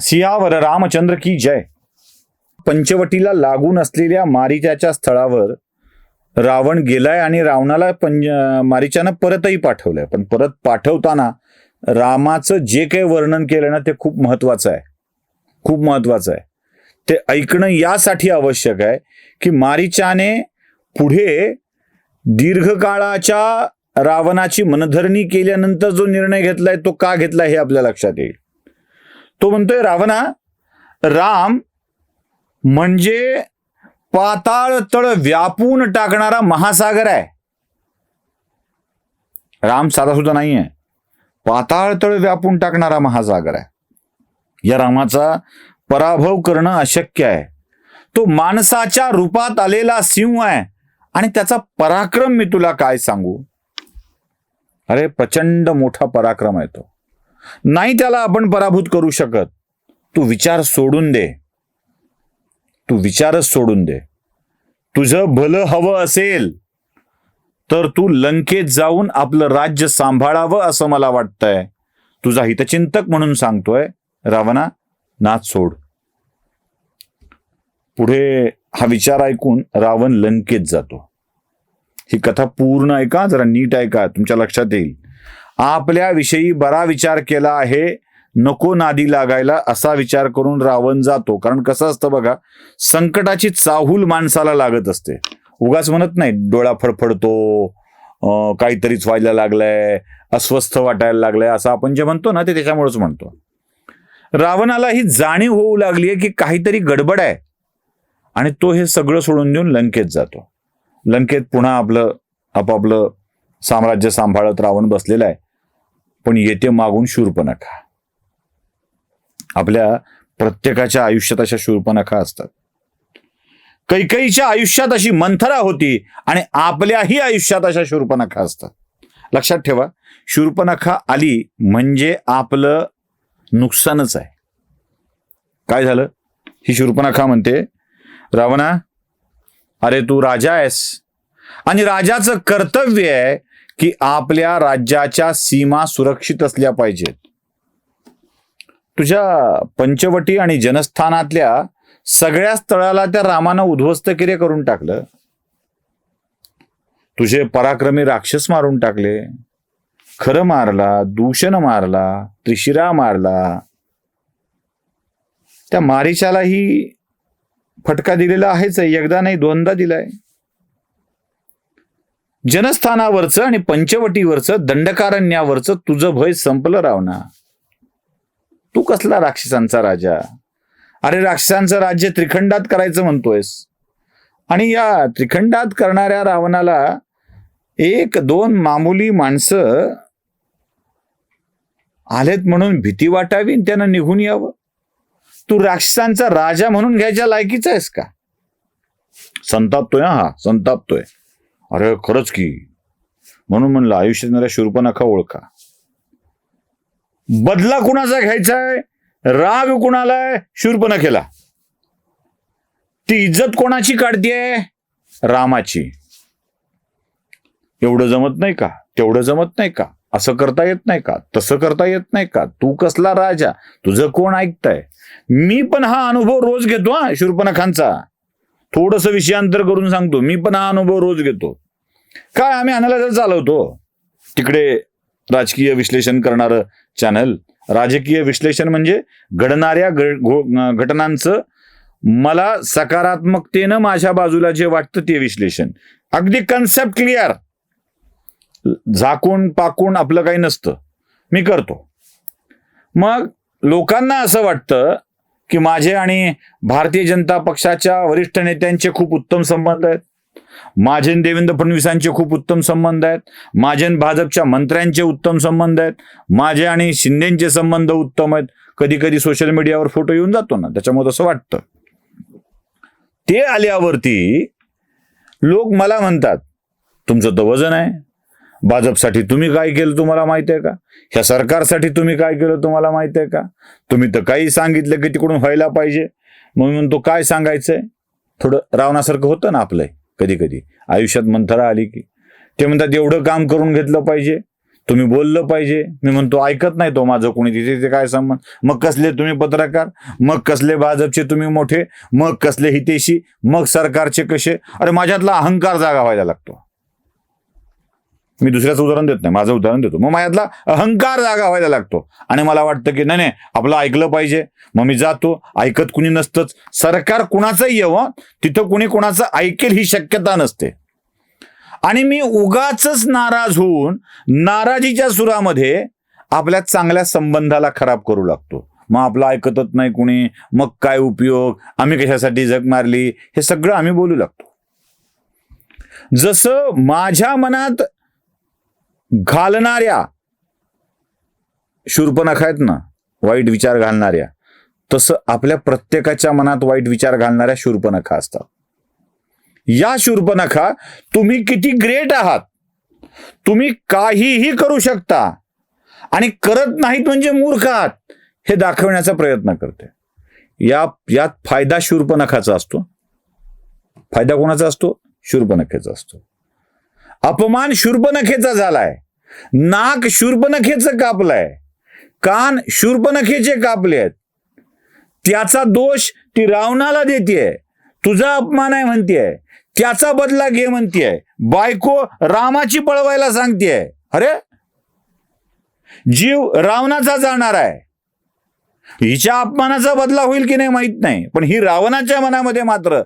सियावर रामचंद्र की जय. पंचवटीला लागून असलेल्या मारिचाच्या स्थळावर रावण गेलाय आणि रावणाला पंच मारिचानं परतही पाठवलंय. पण परत पाठवताना रामाचं जे काही वर्णन केलं ना ते खूप महत्वाचं आहे. खूप महत्वाचं आहे. ते ऐकणं यासाठी आवश्यक आहे की मारिचाने पुढे दीर्घकाळाच्या रावणाची मनधरणी केल्यानंतर जो निर्णय घेतलाय तो का घेतला हे आपल्या लक्षात येईल. तो म्हणतोय रावणा राम म्हणजे पाताळ तळ व्यापून टाकणारा महासागर आहे. राम साधा सुद्धा नाही आहे पाताळ तळ व्यापून टाकणारा महासागर आहे. या रामाचा पराभव करणं अशक्य आहे. तो माणसाच्या रूपात आलेला सिंह आहे. आणि त्याचा पराक्रम मी तुला काय सांगू? अरे प्रचंड मोठा पराक्रम आहे तो. नाही त्याला आपण पराभूत करू शकत. तू विचार सोडून दे. तू विचारच सोडून दे. तुझं भलं हवं असेल तर तू लंकेत जाऊन आपलं राज्य सांभाळावं असं मला वाटतंय. तुझा हितचिंतक म्हणून सांगतोय. रावणा नाच सोड. पुढे हा विचार ऐकून रावण लंकेत जातो. ही कथा पूर्ण ऐका जरा नीट ऐका तुमच्या लक्षात येईल. आपल्या विषयी बरा विचार केला आहे. नको नादी लागायला असा विचार करून रावण जातो. कारण कसं असतं बघा संकटाची चाहूल माणसाला लागत असते. उगाच म्हणत नाही डोळा फडफडतो काहीतरीच व्हायला लागलंय अस्वस्थ वाटायला लागलंय असं आपण जे म्हणतो ना ते त्याच्यामुळेच म्हणतो. रावणाला ही जाणीव होऊ लागली आहे की काहीतरी गडबड आहे. आणि तो हे सगळं सोडून देऊन लंकेत जातो. लंकेत पुन्हा आपलं आपापलं साम्राज्य सांभाळत रावण बसलेला आहे. पण येते मागून शूर्पणखा आपल्या प्रत्येकाच्या आयुष्यात अशा शूर्पणखा असतात. कैकईच्या आयुष्यात अशी मंथरा होती आणि आपल्याही आयुष्यात अशा शूर्पणखा असतात. लक्षात ठेवा शूर्पणखा आली म्हणजे आपलं नुकसानच आहे. काय झालं? ही शूर्पणखा म्हणते. रावणा अरे तू राजा आहेस आणि राजाचं कर्तव्य आहे की आपल्या राज्याच्या सीमा सुरक्षित असल्या पाहिजेत. तुझ्या पंचवटी आणि जनस्थानातल्या सगळ्या स्थळाला त्या रामानं उद्ध्वस्त किरे करून टाकलं. तुझे पराक्रमी राक्षस मारून टाकले. खरं मारला दूषण मारला त्रिशिरा मारला. त्या मारिशालाही फटका दिलेला आहेच एकदा नाही दोनदा दिलाय. जनस्थानावरचं आणि पंचवटीवरचं दंडकारण्यावरचं तुझं भय संपलं रावणा. तू कसला राक्षसांचा राजा? अरे राक्षसांचं राज्य त्रिखंडात करायचं म्हणतोयस. आणि या त्रिखंडात करणाऱ्या रावणाला एक दोन मामुली माणसं आलेत म्हणून भीती वाटावी आणि त्यानं निघून यावं. तू राक्षसांचा राजा म्हणून घ्यायच्या लायकीचा आहेस का? संतापतोय हा हा संतापतोय. अरे खरंच की. म्हणून म्हणलं आयुष्यात मला शूर्पणखा ओळखा. बदला कुणाचा घ्यायचा आहे? राग कुणाला शूरपणा केला. ती इज्जत कोणाची काढतीये? रामाची. एवढं जमत नाही का? तेवढं जमत नाही का? असं करता येत नाही का? तसं करता येत नाही का? तू कसला राजा? तुझं कोण ऐकताय? मी पण हा अनुभव रोज घेतो हा खांचा थोडस विषयांतर करून सांगतो. मी पण हा अनुभव रोज घेतो. काय आम्ही अनालायझर चालवतो? तिकडे राजकीय विश्लेषण करणारं चॅनल राजकीय विश्लेषण म्हणजे घडणाऱ्या घटनांचं मला सकारात्मकतेनं माझ्या बाजूला जे वाटतं ते विश्लेषण. अगदी कन्सेप्ट क्लिअर झाकून पाकून आपलं काही नसतं. मी करतो. मग लोकांना असं वाटतं की माझे आणि भारतीय जनता पक्षाच्या वरिष्ठ नेत्यांचे खूप उत्तम संबंध आहेत. माझे देवेंद्र फडणवीसांचे खूप उत्तम संबंध आहेत. माझे भाजपच्या मंत्र्यांचे उत्तम संबंध आहेत. माझे आणि शिंदेचे संबंध उत्तम आहेत. कधी कधी सोशल मीडियावर फोटो येऊन जातो ना त्याच्यामुळे असं वाटतं. ते आल्यावरती लोक मला म्हणतात तुमचं तर वजन आहे. भाजपसाठी तुम्ही काय केलं तुम्हाला माहिती आहे का? ह्या सरकारसाठी तुम्ही काय केलं तुम्हाला माहिती आहे का? तुम्ही तर काही सांगितलं की तिकडून व्हायला पाहिजे. मग म्हणतो काय सांगायचंय? थोडं रावणासारखं होतं ना आपलं कधी कधी आयुष्यात मंथरा आली की. ते म्हणतात एवढं काम करून घेतलं पाहिजे. तुम्ही बोललं पाहिजे. मी म्हणतो ऐकत नाही तो माझं कोणी. तिथे ते काय संबंध? मग कसले तुम्ही पत्रकार? मग कसले भाजपचे तुम्ही मोठे? मग कसले हितेशी? मग सरकारचे कसे? अरे माझ्यातला अहंकार जागा व्हायला लागतो. मी दुसऱ्याचं उदाहरण देत नाही माझं उदाहरण देतो. मग माझ्यातला अहंकार जागा व्हायला लागतो. आणि मला वाटतं की नाही नाही आपलं ऐकलं पाहिजे. मग मी जातो ऐकत कुणी नसतंच. सरकार कुणाचंही येवं तिथं कुणी कुणाचं ऐकेल ही शक्यता नसते. आणि मी उगाच नाराज होऊन नाराजीच्या सुरामध्ये आपल्या चांगल्या संबंधाला खराब करू लागतो. मग आपलं ऐकतच नाही कुणी मग काय उपयोग आम्ही कशासाठी जग मारली हे सगळं आम्ही बोलू लागतो. जसं माझ्या मनात घालणाऱ्या. शूर्पणखा आहेत ना वाईट विचार घालणाऱ्या. तसं आपल्या प्रत्येकाच्या मनात वाईट विचार घालणाऱ्या शूर्पणखा असतात. या शूर्पणखा तुम्ही किती ग्रेट आहात. तुम्ही काहीही करू शकता आणि करत नाहीत म्हणजे मूर्ख आहात हे दाखवण्याचा प्रयत्न करते. या यात फायदा शूर्पणखाचा असतो. फायदा कोणाचा असतो? शूर्पणखेचा असतो. अपमान शूर्पणखेचा झालाय. नाक शूर्पणखेचं कापलंय. कान शूर्पणखेचे कापले आहेत त्याचा दोष ती रावणाला देते तुझा अपमान आहे म्हणतेय. त्याचा बदला घे म्हणतेय. बायको रामाची पळवायला सांगतेय. अरे? जीव रावणाचा जाणार आहे. हिच्या अपमानाचा बदला होईल की नाही माहीत नाही. पण ही रावणाच्या मनामध्ये मात्र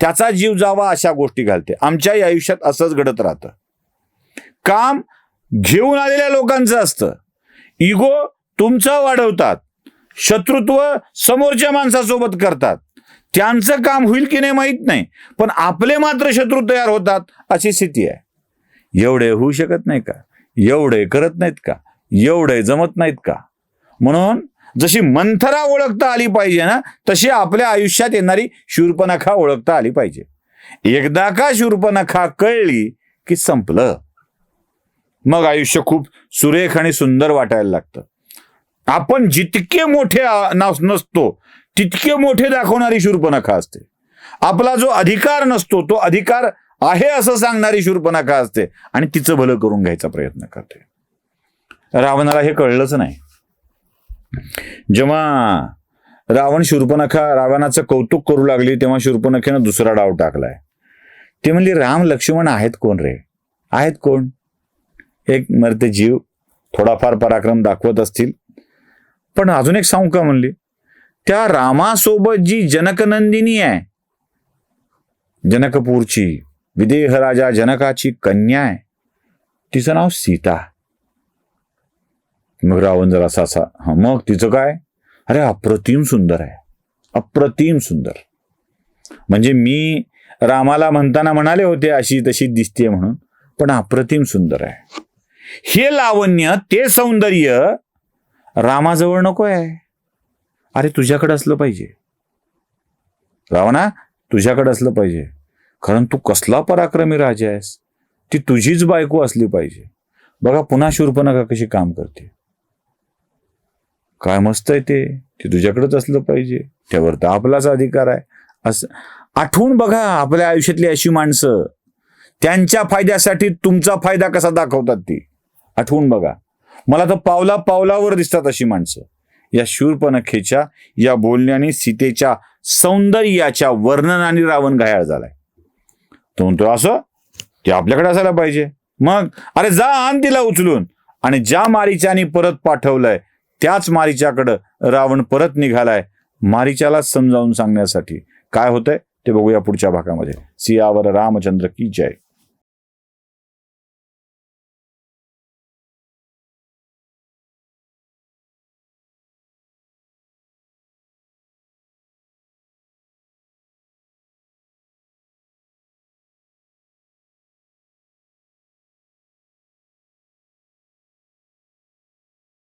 त्याचा जीव जावा अशा गोष्टी घालते. आमच्याही आयुष्यात असंच घडत राहतं. काम घेऊन आलेल्या लोकांचं असतं. इगो तुमचं वाढवतात. शत्रुत्व समोरच्या माणसासोबत करतात. त्यांचं काम होईल की नाही माहीत नाही पण आपले मात्र शत्रू तयार होतात अशी स्थिती आहे. एवढे होऊ शकत नाही का? एवढे करत नाहीत का? एवढे जमत नाहीत का? म्हणून जशी मंथरा ओळखता आली पाहिजे ना तशी आपल्या आयुष्यात येणारी शूर्पणखा ओळखता आली पाहिजे. एकदा का शूर्पणखा कळली की संपलं. मग आयुष्य खूप सुरेख आणि सुंदर वाटायला लागतं. आपण जितके मोठे नास- नसतो तितके मोठे दाखवणारी शूर्पणखा असते. आपला जो अधिकार नसतो तो अधिकार आहे असं सांगणारी शूर्पणखा असते आणि तिचं भलं करून घ्यायचा प्रयत्न करते. रावणाला हे कळलंच नाही. जेव्हा रावण शूर्पणखा रावणाचं कौतुक करू लागली तेव्हा शूर्पणखेनं दुसरा डाव टाकलाय. ते म्हणली राम लक्ष्मण आहेत कोण रे? आहेत कोण? एक मरते जीव थोडाफार पराक्रम दाखवत असतील. पण अजून एक सांगू का म्हणली त्या रामासोबत जी जनकनंदिनी आहे जनकपूरची विदेह राजा जनकाची कन्या आहे तिचं नाव सीता. मग रावण जर असा असा हा मग तिचं काय? अरे अप्रतिम सुंदर आहे. अप्रतिम सुंदर. म्हणजे मी रामाला म्हणताना म्हणाले होते अशी तशी दिसते म्हणून पण अप्रतिम सुंदर आहे. हे लावण्य ते सौंदर्य रामाजवळ नको आहे. अरे तुझ्याकडे असलं पाहिजे. रावणा तुझ्याकडे असलं पाहिजे. कारण तू कसला पराक्रमी राजा आहेस. ती तुझीच बायको असली पाहिजे. बघा पुन्हा शूर्पणखा कशी काम करते. काय मस्त आहे ते. ते तुझ्याकडेच असलं पाहिजे. त्यावर तर आपलाच अधिकार आहे. असं आठवून बघा आपल्या आयुष्यातली अशी माणसं. त्यांच्या फायद्यासाठी तुमचा फायदा कसा दाखवतात ती. आठवून बघा. मला तर पावला पावलावर दिसतात अशी माणसं. या शूरपणखेच्या या बोलण्याने सीतेच्या सौंदर्याच्या वर्णनाने रावण घायाळ झालाय. तो म्हणतो असं? ते आपल्याकडे असायला पाहिजे. मग अरे जा आण तिला उचलून. आणि ज्या मारीच्याने परत पाठवलंय त्याच मारीच्याकडं रावण परत निघालाय. मारीच्याला समजावून सांगण्यासाठी. काय होतंय? ते बघूया पुढच्या भागामध्ये. सियावर रामचंद्र की जय.